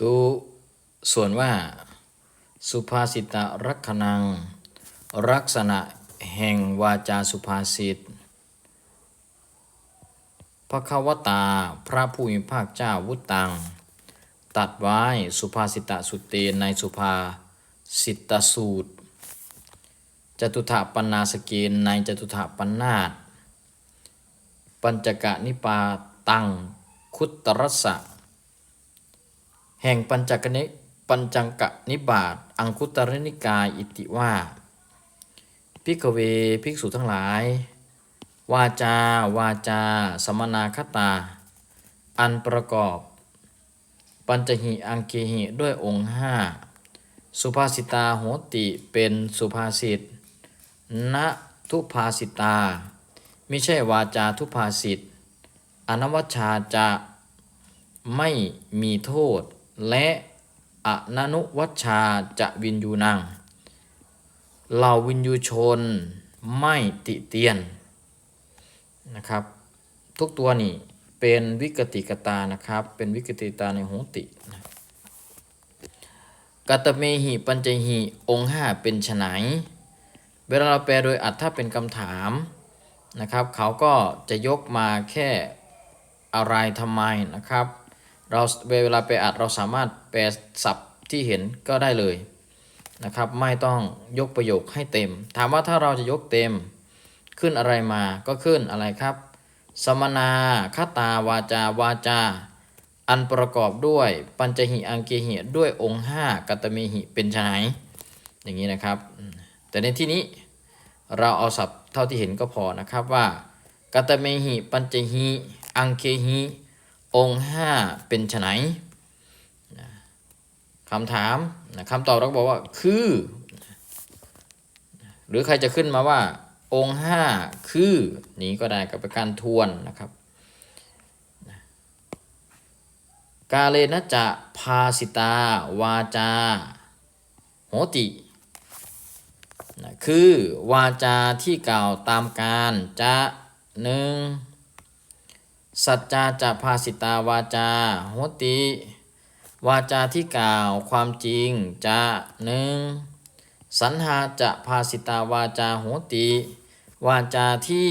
ตุส่วนว่า สุภาษิตรักนัง ลักษณะแห่งวาจาสุภาษิตพระควตาพระผู้มีภาคเจ้าวุตัง ตัดไว้สุภาษิตสุเตในสุภาษิตสูตร จตุถาปนาสเกนในจตุถาปนาตปัญจกะนิปาตังคุตตรสะ แห่งปัญจกนิปัญจังกะนิบาตอังคุตรนิกายอิติว่าพิกเวภิกษุทั้งหลาย วาจา วาจา สมนาคตา อันประกอบ ปัญจหิอังเกหิด้วยองค์ห้าสุภาษิตาโหติเป็นสุภาษิตณทุภาษิตาไม่ใช่วาจาทุภาษิตอนวัชชาจะไม่มีโทษ และอนนุวัชชาจะวินยูนังเหล่าวินยูชนไม่ติเตียนนะครับ ทุกตัวนี่เป็นวิกติกตานะครับ เป็นวิกติตาในโหตินะกัตเมหิปัญจหิองค์ห้าเป็นฉไนเวลาเราแปลโดยอัดถ้าเป็นคำถามนะครับ เขาก็จะยกมาแค่อะไรทำไมนะครับ เราเวลาไปอัดเราสามารถแปลศัพท์ที่เห็นก็ได้เลยนะครับ ไม่ต้องยกประโยคให้เต็ม ถามว่าถ้าเราจะยกเต็มขึ้นอะไรมาก็ขึ้นอะไรครับ สมนาคตาวาจาวาจา อันประกอบด้วยปัญจหิอังเกหิด้วยองค์ห้ากัตเมหิเป็นไฉนอย่างนี้นะครับ แต่ในที่นี้เราเอาศัพท์เท่าที่เห็นก็พอนะครับว่ากัตเมหิปัญจหิอังเคหิ องค์ห้าเป็นไฉนคำถามคำตอบเราก็บอกว่าคือ หรือใครจะขึ้นมาว่า องค์ห้าคือ นี้ก็ได้กับการทวนนะครับ กาเลนะจะพาสิตา วาจา โหตินะคือวาจาที่กล่าวตามการจะหนึ่ง สัจจาจะพาสิตาวาจาโหติ วาจาที่กล่าวความจริงจะหนึ่งสัญหาจะพาสิตาวาจาโหติ วาจาที่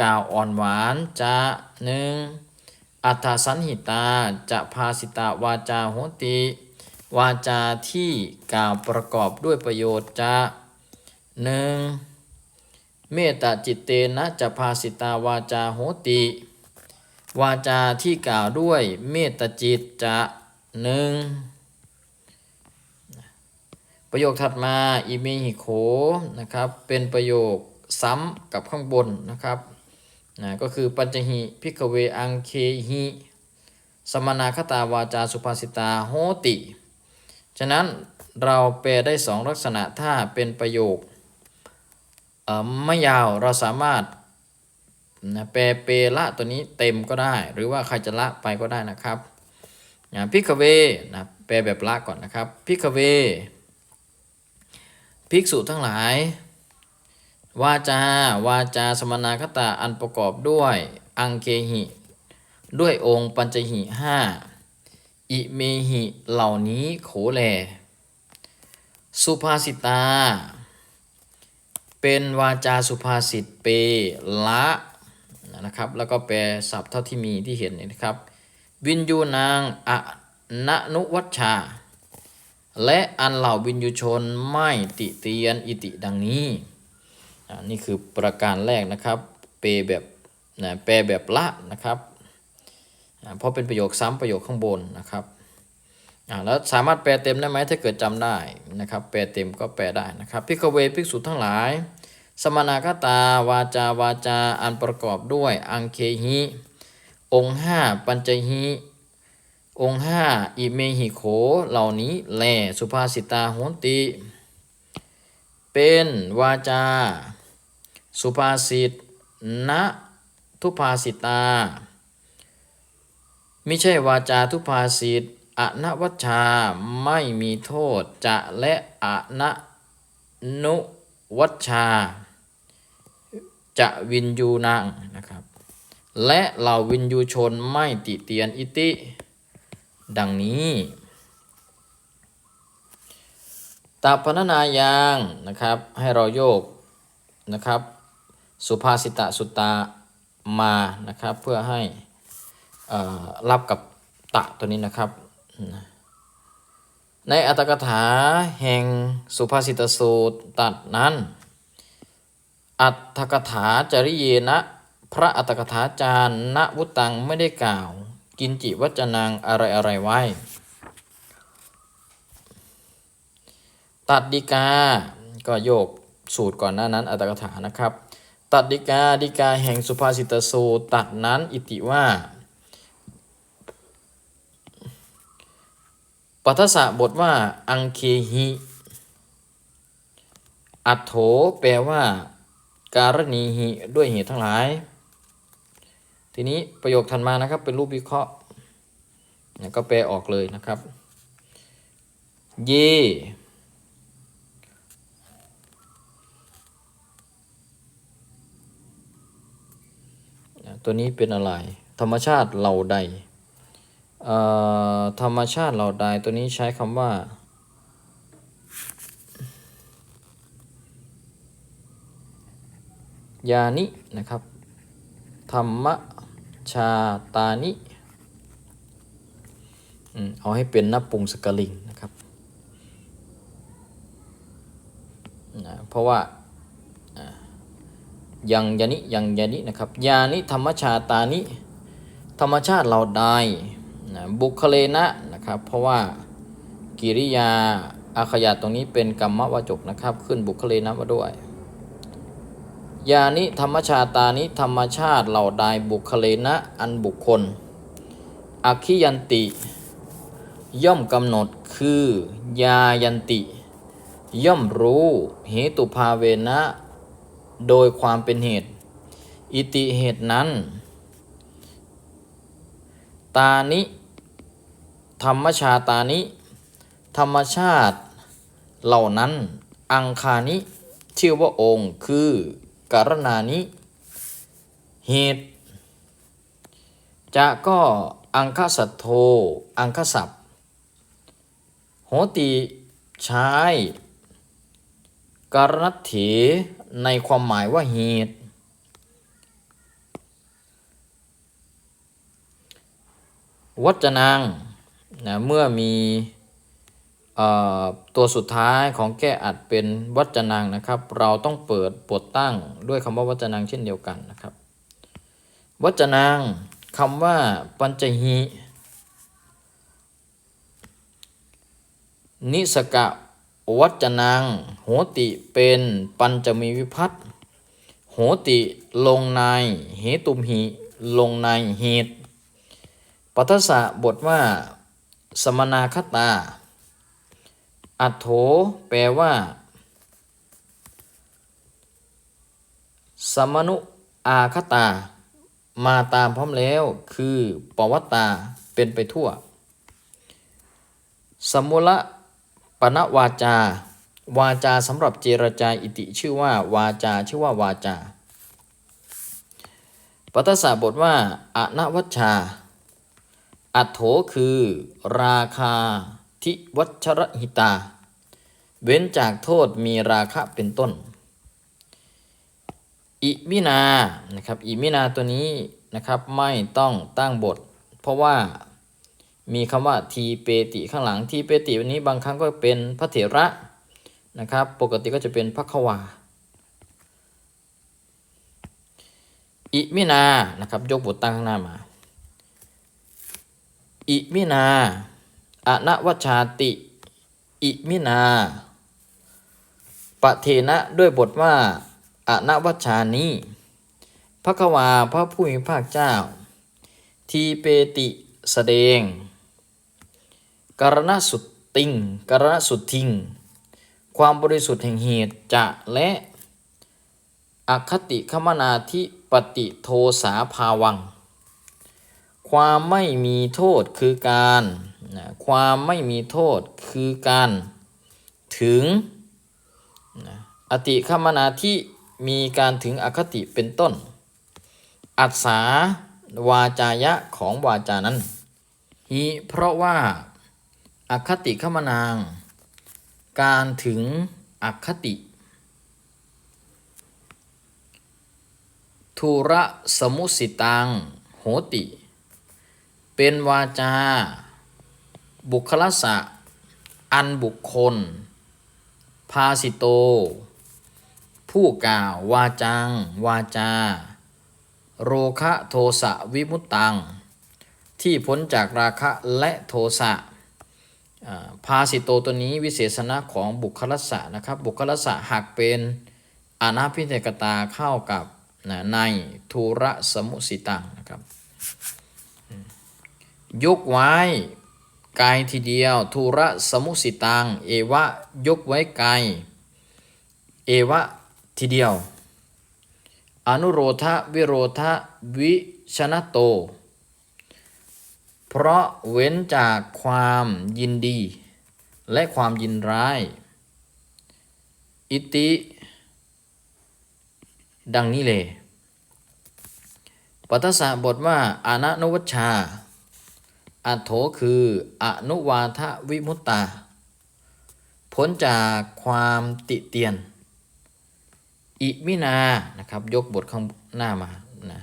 กล่าวอ่อนหวานจะหนึ่งอัฏฐสันหิตาจะพาสิตาวาจาโหติ วาจาที่กล่าวประกอบด้วยประโยชน์จะหนึ่งเมตตาจิตเตนะจะพาสิตาวาจาโหติ วาจาที่กล่าวด้วยเมตตาจิตจะหนึ่งประโยคถัดมาอิเมหิโขนะครับเป็นประโยคซ้ำกับข้างบนนะครับนะก็คือปัญจหิพิกเวอังเคหิสมนาคตาวาจาสุภาษิตาโหติ ฉะนั้นเราแปลได้สองลักษณะถ้าเป็นประโยคไม่ยาวเราสามารถ นะแปลเปละตัวนี้เต็มก็ได้ หรือว่าใครจะละไปก็ได้นะครับนะพิกเวนะแปลแบบละก่อนนะครับพิกเวภิกษุทั้งหลาย วาจา วาจาสมนาคตาอันประกอบด้วยอังเคหิ ด้วยองค์ปัญจหิห้าอิเมหิเหล่านี้โขแล สุภาษิตา เป็นวาจาสุภาษิตเปละ นะครับ แล้วก็แปลศัพท์เท่าที่มีที่เห็นนี่นะครับ วินยูนางอะนนุวัชชา และอันเหล่าวินยูชนไม่ติเตียนอิติดังนี้นี่คือประการแรกนะครับเปแบบนะแปลแบบละนะครับเพราะเป็นประโยคซ้ำประโยคข้างบนนะครับแล้วสามารถแปลเต็มได้ไหมถ้าเกิดจำได้นะครับ แปลเต็มก็แปลได้นะครับพิกเวภิกษุทั้งหลาย สมนาคตาวาจาวาจาอันประกอบด้วยอังเคหิองห้าปัญจหิองห้าอิเมหิโขเหล่านี้แลสุภาษิตาโหติ เป็นวาจา สุภาษิตณทุภาษิตาไม่ใช่วาจาทุภาษิตอนวัชชาไม่มีโทษจะและอนนุวัชชา จะวินยูนางนะครับ และเหล่าวินยูชนไม่ติเตียนอิติ ดังนี้ตาพนนายางนะครับให้เราโยกนะครับ สุภาษิตะสุตตามานะครับ เพื่อให้รับกับตะตัวนี้นะครับ ในอัตถกถาแห่งสุภาษิตสูตรตัดนั้น อัตถกถาจริเยนะ พระอัตถกถาจารย์ณวุตังไม่ได้กล่าว กินจิวัจนังอะไรอะไรไว้ ตัดดิกา ก็โยกสูตรก่อนหน้านั้นอัตถกถานะครับ ตัดดิกาดิกาแห่งสุภาษิตสูตรตัดนั้นอิติว่าปัทสะบทว่า อังเคหิ อัตโถ แปลว่า การณีหิด้วยเหตุทั้งหลาย ทีนี้ประโยคถัดมานะครับ เป็นรูปวิเคราะห์เนี่ยก็แปลออกเลยนะครับ เย ตัวนี้เป็นอะไร ธรรมชาติเหล่าใดเอ่อธรรมชาติเหล่าใดตัวนี้ใช้คำว่า ยานินะครับ ธรรมชาตานิเอาให้เป็นนับปรุงสกลิงนะครับนะเพราะว่าอ่ายังยานิยังยานินะครับยานิธรรมชาตานิ ธรรมชาติเราได้นะบุคเลนะนะครับ เพราะว่ากิริยาอาขยาตรงนี้เป็นกรรมวจกนะครับ ขึ้นบุคเลนะมาด้วย ยานิธรรมชาตานิธรรมชาติเหล่าใดบุคเลนะอันบุคคลอคิยันติ ย่อมกำหนดคือ ยายันติ ย่อมรู้เหตุภาเวนะ โดยความเป็นเหตุ อิติเหตุนั้น ตานิ ธรรมชาตานิ ธรรมชาติเหล่านั้น อังคานิชื่อว่าองค์คือ การณานิเหตุ จะก็อังคสัตโธอังคศัพท์โหติใช้การณัตเถในความหมายว่าเหตุ วัจนังนะเมื่อมี ตัวสุดท้ายของแก้อัดเป็นวัจนังนะครับ เราต้องเปิดบทตั้งด้วยคำว่าวัจนังเช่นเดียวกันนะครับ วัจนังคำว่าปัญจหีนิสกะวัจนัง โหติเป็นปัญจมีวิพัตโหติลงในเหตุมหิลงในเหตุปัทสะบทว่า สมนาคตา อัโถแปลว่า สมนุอาคตา มาตามพร้อมแล้ว คือปวัตตาเป็นไปทั่ว สมุละปณวาจา วาจาสำหรับเจรจาอิติชื่อว่า วาจาชื่อว่าวาจาปัทสะบทว่าอนวัชชา อัโถคือ ราคา ทิวัชรหิตา เว้นจากโทษมีราคะเป็นต้น อิมินา นะครับ อิมินาตัวนี้นะครับไม่ต้องตั้งบท เพราะว่ามีคำว่าทีเปติข้างหลังทีเปติวันนี้บางครั้งก็เป็นพระเถระนะครับ ปกติก็จะเป็นพระควาอิมินานะครับยกบทตั้งข้างหน้ามา อิมินา อนวชชาติ อิมินาปะเทนะด้วยบทว่าอนวชชานี้พระควาพระผู้มีภาคเจ้า ทีเปติแสดงกรณสุดติงกรณสุดทิง ความบริสุทธิ์แห่งเหตุจะและอคติคมนาทิปฏิโทสาภาวัง ความไม่มีโทษคือการ นะความไม่มีโทษคือการถึงนะอติคมนาที่มีการถึงอคติเป็นต้น อัศาวาจายะของวาจานั้นหิเพราะว่าอคติขมนาง การถึงอคติ ทุระสมุสิตังโหติ เป็นวาจา บุคลสะ อันบุคคล ภาสิโต ผู้กล่าววาจัง วาจา โรคะโทสะวิมุตตัง ที่พ้นจากราคะและโทสะอ่าภาสิโตตัวนี้วิเศษณะของบุคลสะนะครับ บุคลสะหากเป็นอนาพิเศกตาเข้ากับในทุระสมุสิตังนะครับ ยกไว้ กายทีเดียวทุระสมุสิตัง เอวะยกไว้กายเอวะทีเดียว อนุโรธวิโรธวิชนะโต เพราะเว้นจากความยินดี และความยินร้าย อิติ ดังนี้เลยปัทสะบทว่าอนันวัชชา อัโถคืออนุวาทวิมุตตา พ้นจากความติเตียน อิมินานะครับ ยกบทข้างหน้ามานะ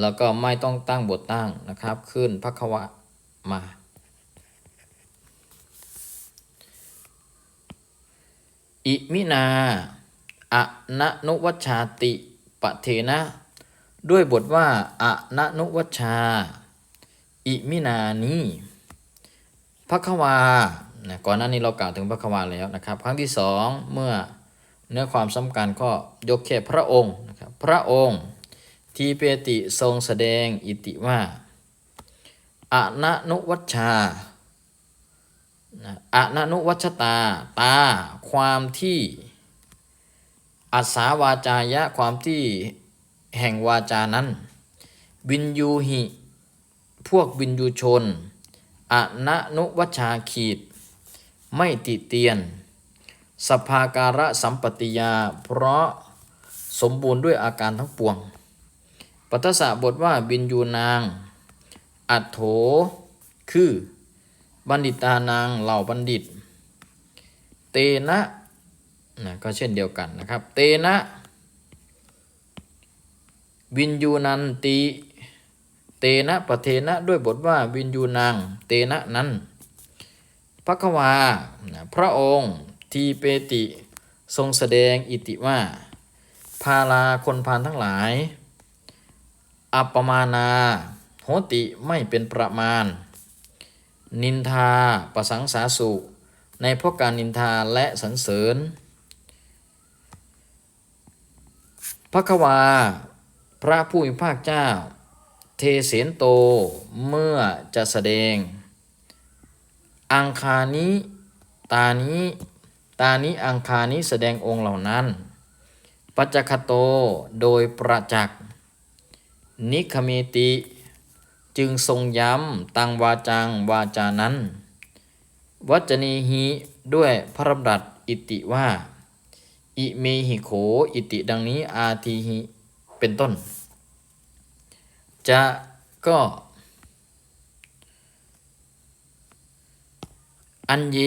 แล้วก็ไม่ต้องตั้งบทตั้งนะครับ ขึ้นพักวะมา อิมินาอะนะนุวัชชาติปะเทนะ ด้วยบทว่าอะนะนุวัชชา อิมินานี้พักวานะก่อนหน้านี้เรากล่าวถึงพักวาแล้วนะครับ ครั้งที่สองเมื่อเนื้อความสำคัญก็ยกแค่พระองค์นะครับพระองค์ทีเปติทรงแสดงอิติว่าอะนะนุวัชชาอะนะนุวัชตา ตา ความที่อัสสาวาจายะ ความที่แห่งวาจานั้น วินยูหิ พวกวินยูชนอะนะนุวัชชาขีด ไม่ติเตียน สภาการะสัมปติยา เพราะสมบูรณ์ด้วยอาการทั้งปวง ปัทสะบทว่าบินยูนาง อัตโถ คือบัณฑิตานางเหล่าบัณฑิต เตนะนะก็เช่นเดียวกันนะครับ เตนะ วินยูนันติ เตนะปะเทนะด้วยบทว่าวินยูนางเตนะนั้นพระควาพระองค์ทีเปติทรงแสดงอิติว่า พาลาคนพานทั้งหลาย อัปปมานาโหติไม่เป็นประมาณ นินทาประสังสาสุในพราะการนินทาและสรรเสริญพระควา พระผู้มีภาคเจ้า เทเสนโตเมื่อจะแสดง อังคานี้ตานี้ตานี้อังคานี้แสดงองค์เหล่านั้น ปัจจคโตโดยประจักษ์นิคเมติจึงทรงย้ำตังวาจังวาจานั้น วัจนีหิด้วยพระดำรัสอิติว่า อิเมหิโข อิติดังนี้อาทีหิเป็นต้น จะก็ อันเย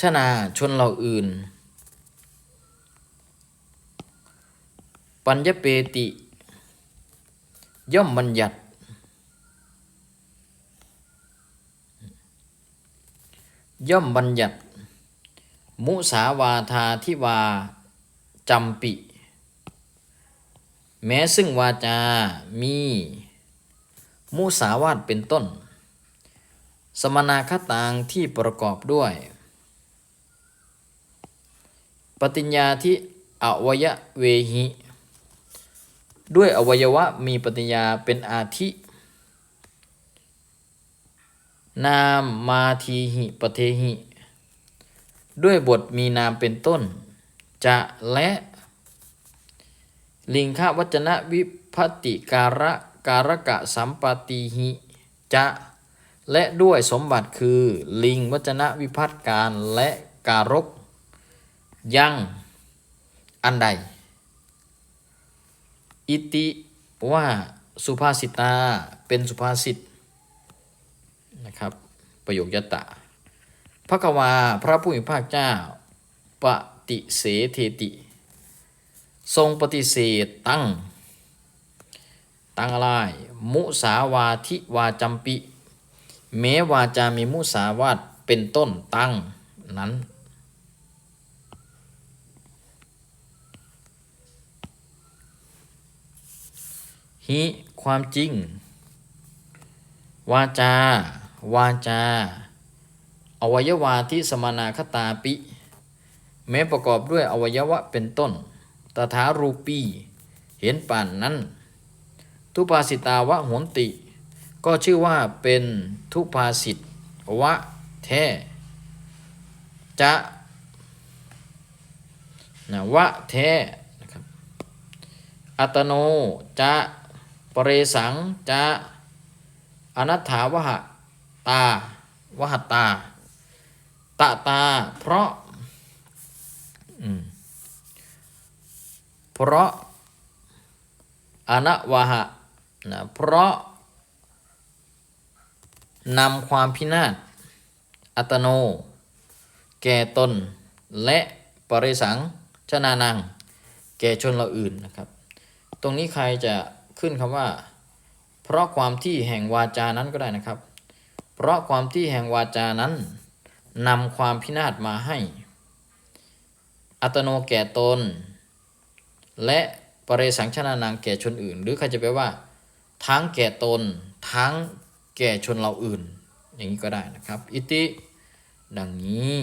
ชนาชนเหล่าอื่น ปัญญเปติ ย่อมบัญญัติ ย่อมบัญญัติ มุสาวาทาทิวาจำปิ แม้ซึ่งวาจา มี มุสาวาทเป็นต้น สมนาคตางที่ประกอบด้วย ปฏิญญาที่อวัยเวหิ ด้วยอวัยวะมีปฏิญญาเป็นอาทิ นามมาทีหิปเทหิ ด้วยบทมีนามเป็นต้น จะและ ลิงควัจนะวิพัติการะการกะสัมปติหิจะและด้วยสมบัติคือ ลิงวัจนะวิพัตการและการกยังอันใด อิติว่าสุภาษิตาเป็นสุภาษิตนะครับประโยคยตะพระกวาพระผู้มีพระเจ้าปฏิเสเทติ ทรงปฏิเสธตั้ง ตั้งอะไร มุสาวาทิวาจำปิแม้วาจามีมุสาวาทเป็นต้นตั้งนั้น หิความจริง วาจา วาจา อวัยวาที่สมานาคตาปิ แม้ประกอบด้วยอวัยวะเป็นต้น ตถารูปี เห็นป่านนั้น ทุปาสิตาวะโหนติ ก็ชื่อว่าเป็นทุภาสิตวะแท้จะนะวะแท้นะครับอัตโนจะปเรสังจะอนัตถาวหตาวหตาตะตา เพราะ อืม เพราะอนัวหะนะเพราะนำความพินาศอัตโน แก่ตน และปริสังชนานัง แก่ชนเราอื่นนะครับ ตรงนี้ใครจะขึ้นคำว่า เพราะความที่แห่งวาจานั้นก็ได้นะครับ เพราะความที่แห่งวาจานั้นนำความพินาศมาให้ อัตโนแก่ตน และปริสังชนานังแก่ชนอื่น หรือใครจะแปลว่า ทั้งแก่ตน ทั้งแก่ชนเราอื่น อย่างนี้ก็ได้นะครับ อิติ ดังนี้